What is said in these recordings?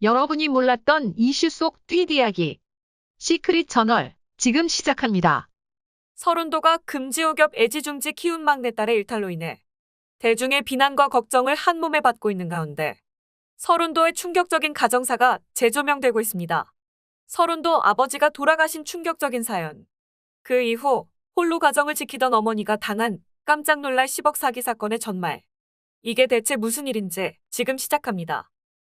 여러분이 몰랐던 이슈 속 트윗 이야기. 시크릿 저널, 지금 시작합니다. 서른도가 금지옥엽 애지중지 키운 막내딸의 일탈로 인해 대중의 비난과 걱정을 한 몸에 받고 있는 가운데 서른도의 충격적인 가정사가 재조명되고 있습니다. 서른도 아버지가 돌아가신 충격적인 사연. 그 이후 홀로 가정을 지키던 어머니가 당한 깜짝 놀랄 10억 사기 사건의 전말. 이게 대체 무슨 일인지 지금 시작합니다.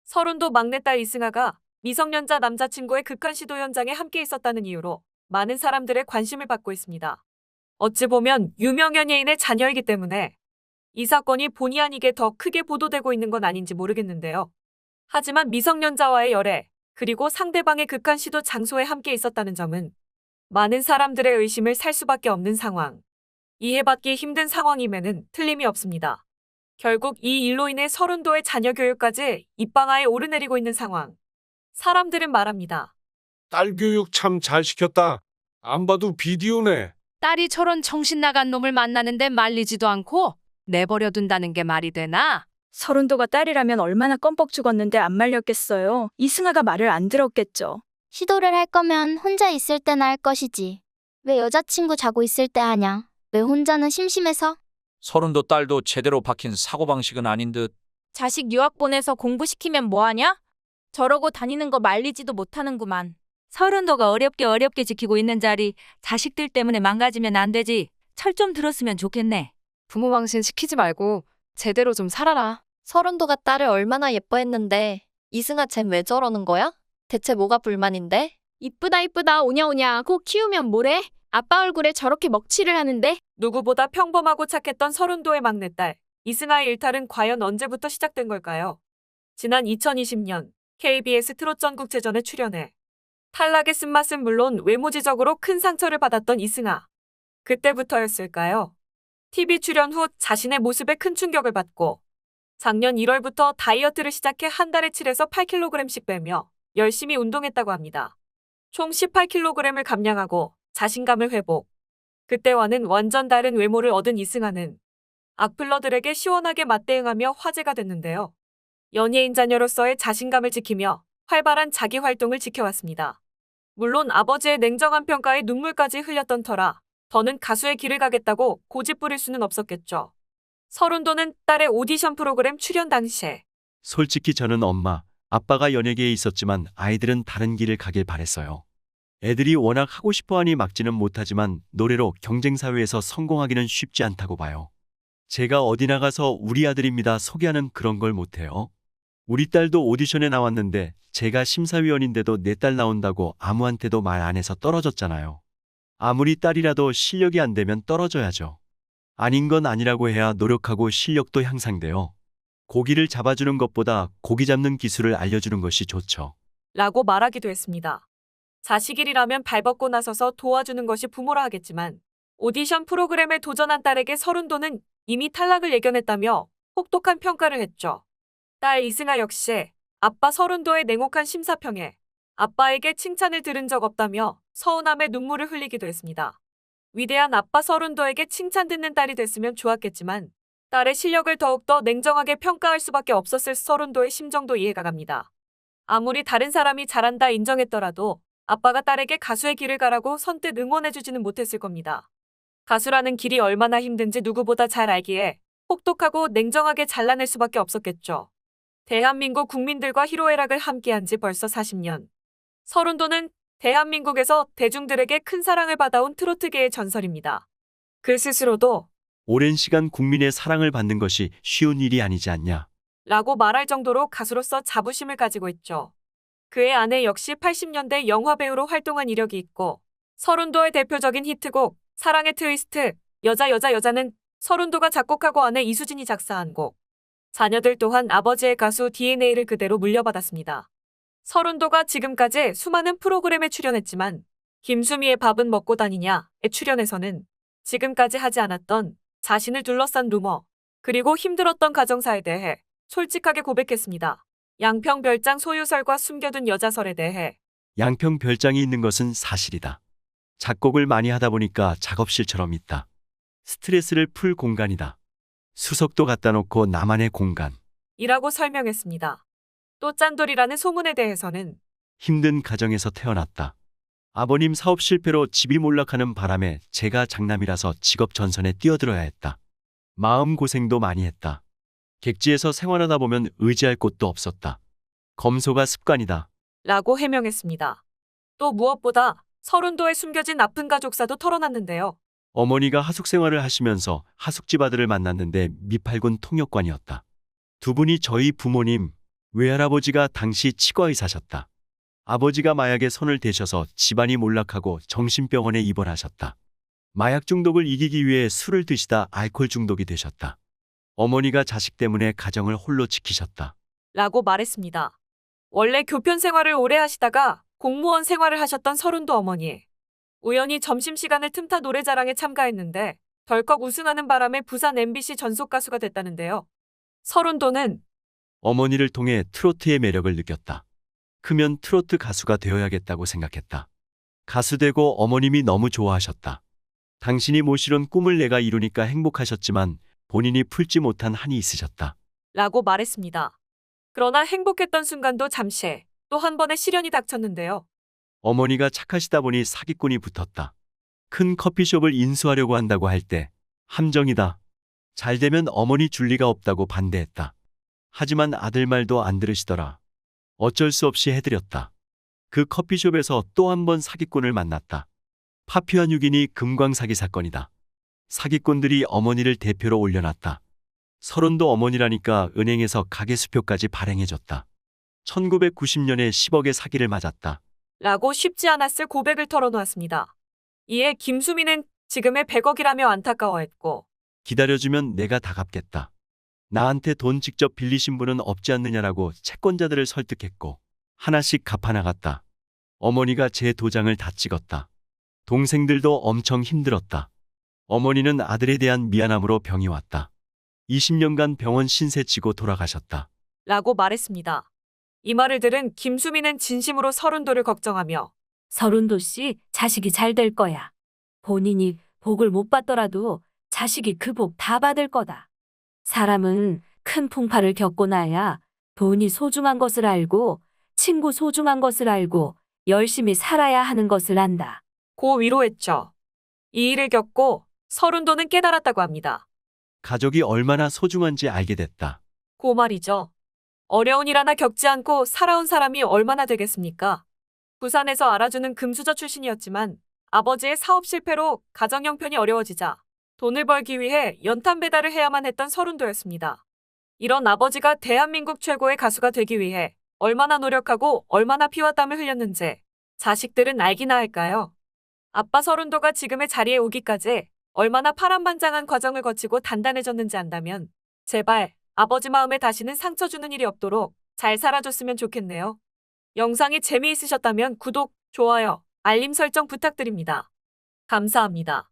서른도 막내딸 이승아가 미성년자 남자친구의 극한 시도 현장에 함께 있었다는 이유로 많은 사람들의 관심을 받고 있습니다. 어찌 보면 유명 연예인의 자녀이기 때문에 이 사건이 본의 아니게 더 크게 보도되고 있는 건 아닌지 모르겠는데요. 하지만 미성년자와의 열애, 그리고 상대방의 극한 시도 장소에 함께 있었다는 점은 많은 사람들의 의심을 살 수밖에 없는 상황. 이해받기 힘든 상황임에는 틀림이 없습니다. 결국 이 일로 인해 서른도의 자녀 교육까지 입방아에 오르내리고 있는 상황. 사람들은 말합니다. 딸 교육 참 잘 시켰다. 안 봐도 비디오네. 딸이 저런 정신 나간 놈을 만나는데 말리지도 않고 내버려 둔다는 게 말이 되나? 서른도가 딸이라면 얼마나 껌뻑 죽었는데 안 말렸겠어요. 이승아가 말을 안 들었겠죠. 시도를 할 거면 혼자 있을 때나 할 것이지. 왜 여자친구 자고 있을 때 하냐? 왜 혼자는 심심해서? 서른도 딸도 제대로 박힌 사고방식은 아닌 듯 자식 유학 보내서 공부시키면 뭐하냐? 저러고 다니는 거 말리지도 못하는구만. 서른도가 어렵게 어렵게 지키고 있는 자리 자식들 때문에 망가지면 안 되지. 철 좀 들었으면 좋겠네. 부모 망신 시키지 말고 제대로 좀 살아라. 서른도가 딸을 얼마나 예뻐했는데 이승아 쟨왜 저러는 거야? 대체 뭐가 불만인데? 이쁘다 이쁘다 오냐오냐 꼭 키우면 뭐래? 아빠 얼굴에 저렇게 먹칠을 하는데 누구보다 평범하고 착했던 서른도의 막내딸 이승아의 일탈은 과연 언제부터 시작된 걸까요? 지난 2020년 KBS 트롯 전국체전에 출연해 탈락의 쓴맛은 물론 외모지적으로 큰 상처를 받았던 이승아. 그때부터였을까요? TV 출연 후 자신의 모습에 큰 충격을 받고 작년 1월부터 다이어트를 시작해 한 달에 7에서 8kg씩 빼며 열심히 운동했다고 합니다. 총 18kg을 감량하고 자신감을 회복. 그때와는 완전 다른 외모를 얻은 이승아는 악플러들에게 시원하게 맞대응하며 화제가 됐는데요. 연예인 자녀로서의 자신감을 지키며 활발한 자기 활동을 지켜왔습니다. 물론 아버지의 냉정한 평가에 눈물까지 흘렸던 터라 더는 가수의 길을 가겠다고 고집 부릴 수는 없었겠죠. 서른도는 딸의 오디션 프로그램 출연 당시에 솔직히 저는 엄마, 아빠가 연예계에 있었지만 아이들은 다른 길을 가길 바랬어요. 애들이 워낙 하고 싶어 하니 막지는 못하지만 노래로 경쟁사회에서 성공하기는 쉽지 않다고 봐요. 제가 어디 나가서 우리 아들입니다 소개하는 그런 걸 못해요. 우리 딸도 오디션에 나왔는데 제가 심사위원인데도 내 딸 나온다고 아무한테도 말 안 해서 떨어졌잖아요. 아무리 딸이라도 실력이 안 되면 떨어져야죠. 아닌 건 아니라고 해야 노력하고 실력도 향상돼요. 고기를 잡아주는 것보다 고기 잡는 기술을 알려주는 것이 좋죠. 라고 말하기도 했습니다. 자식 일이라면 발벗고 나서서 도와주는 것이 부모라 하겠지만 오디션 프로그램에 도전한 딸에게 서른도는 이미 탈락을 예견했다며 혹독한 평가를 했죠. 딸 이승아 역시 아빠 서른도의 냉혹한 심사평에 아빠에게 칭찬을 들은 적 없다며 서운함에 눈물을 흘리기도 했습니다. 위대한 아빠 서른도에게 칭찬 듣는 딸이 됐으면 좋았겠지만 딸의 실력을 더욱더 냉정하게 평가할 수밖에 없었을 서른도의 심정도 이해가 갑니다. 아무리 다른 사람이 잘한다 인정했더라도 아빠가 딸에게 가수의 길을 가라고 선뜻 응원해주지는 못했을 겁니다. 가수라는 길이 얼마나 힘든지 누구보다 잘 알기에 혹독하고 냉정하게 잘라낼 수밖에 없었겠죠. 대한민국 국민들과 희로애락을 함께한 지 벌써 40년. 서른도는 대한민국에서 대중들에게 큰 사랑을 받아온 트로트계의 전설입니다. 그 스스로도 오랜 시간 국민의 사랑을 받는 것이 쉬운 일이 아니지 않냐. 라고 말할 정도로 가수로서 자부심을 가지고 있죠. 그의 아내 역시 80년대 영화배우로 활동한 이력이 있고 서른도의 대표적인 히트곡 사랑의 트위스트 여자 여자 여자는 서른도가 작곡하고 아내 이수진이 작사한 곡. 자녀들 또한 아버지의 가수 DNA를 그대로 물려받았습니다. 서른도가 지금까지 수많은 프로그램에 출연했지만 김수미의 밥은 먹고 다니냐에 출연해서는 지금까지 하지 않았던 자신을 둘러싼 루머 그리고 힘들었던 가정사에 대해 솔직하게 고백했습니다. 양평 별장 소유설과 숨겨둔 여자설에 대해 양평 별장이 있는 것은 사실이다. 작곡을 많이 하다 보니까 작업실처럼 있다. 스트레스를 풀 공간이다. 수석도 갖다 놓고 나만의 공간. 이라고 설명했습니다. 또 짠돌이라는 소문에 대해서는 힘든 가정에서 태어났다. 아버님 사업 실패로 집이 몰락하는 바람에 제가 장남이라서 직업 전선에 뛰어들어야 했다. 마음 고생도 많이 했다. 객지에서 생활하다 보면 의지할 곳도 없었다. 검소가 습관이다. 라고 해명했습니다. 또 무엇보다 서른도에 숨겨진 아픈 가족사도 털어놨는데요. 어머니가 하숙 생활을 하시면서 하숙집 아들을 만났는데 미팔군 통역관이었다. 두 분이 저희 부모님, 외할아버지가 당시 치과의사셨다. 아버지가 마약에 손을 대셔서 집안이 몰락하고 정신병원에 입원하셨다. 마약 중독을 이기기 위해 술을 드시다 알코올 중독이 되셨다. 어머니가 자식 때문에 가정을 홀로 지키셨다. 라고 말했습니다. 원래 교편 생활을 오래 하시다가 공무원 생활을 하셨던 서른도 어머니. 우연히 점심시간을 틈타 노래자랑에 참가했는데 덜컥 우승하는 바람에 부산 MBC 전속 가수가 됐다는데요. 서른도는 어머니를 통해 트로트의 매력을 느꼈다. 크면 트로트 가수가 되어야겠다고 생각했다. 가수 되고 어머님이 너무 좋아하셨다. 당신이 모시던 꿈을 내가 이루니까 행복하셨지만 본인이 풀지 못한 한이 있으셨다. 라고 말했습니다. 그러나 행복했던 순간도 잠시 또 한 번의 시련이 닥쳤는데요. 어머니가 착하시다 보니 사기꾼이 붙었다. 큰 커피숍을 인수하려고 한다고 할 때 함정이다. 잘 되면 어머니 줄 리가 없다고 반대했다. 하지만 아들 말도 안 들으시더라. 어쩔 수 없이 해드렸다. 그 커피숍에서 또 한 번 사기꾼을 만났다. 파피아 유기니 금광 사기 사건이다. 사기꾼들이 어머니를 대표로 올려놨다. 서른도 어머니라니까 은행에서 가게 수표까지 발행해줬다. 1990년에 10억의 사기를 맞았다. 라고 쉽지 않았을 고백을 털어놓았습니다. 이에 김수민은 지금의 100억이라며 안타까워했고 기다려주면 내가 다 갚겠다. 나한테 돈 직접 빌리신 분은 없지 않느냐라고 채권자들을 설득했고 하나씩 갚아나갔다. 어머니가 제 도장을 다 찍었다. 동생들도 엄청 힘들었다. 어머니는 아들에 대한 미안함으로 병이 왔다. 20년간 병원 신세치고 돌아가셨다. 라고 말했습니다. 이 말을 들은 김수민은 진심으로 서른도를 걱정하며 서른도 씨 자식이 잘 될 거야. 본인이 복을 못 받더라도 자식이 그 복 다 받을 거다. 사람은 큰 풍파를 겪고 나야 돈이 소중한 것을 알고 친구 소중한 것을 알고 열심히 살아야 하는 것을 안다. 고 위로했죠. 이 일을 겪고 서른도는 깨달았다고 합니다. 가족이 얼마나 소중한지 알게 됐다. 고 말이죠. 어려운 일 하나 겪지 않고 살아온 사람이 얼마나 되겠습니까? 부산에서 알아주는 금수저 출신이었지만 아버지의 사업 실패로 가정 형편이 어려워지자 돈을 벌기 위해 연탄 배달을 해야만 했던 서른도였습니다. 이런 아버지가 대한민국 최고의 가수가 되기 위해 얼마나 노력하고 얼마나 피와 땀을 흘렸는지 자식들은 알기나 할까요? 아빠 서른도가 지금의 자리에 오기까지 얼마나 파란만장한 과정을 거치고 단단해졌는지 안다면 제발 아버지 마음에 다시는 상처 주는 일이 없도록 잘 살아줬으면 좋겠네요. 영상이 재미있으셨다면 구독, 좋아요, 알림 설정 부탁드립니다. 감사합니다.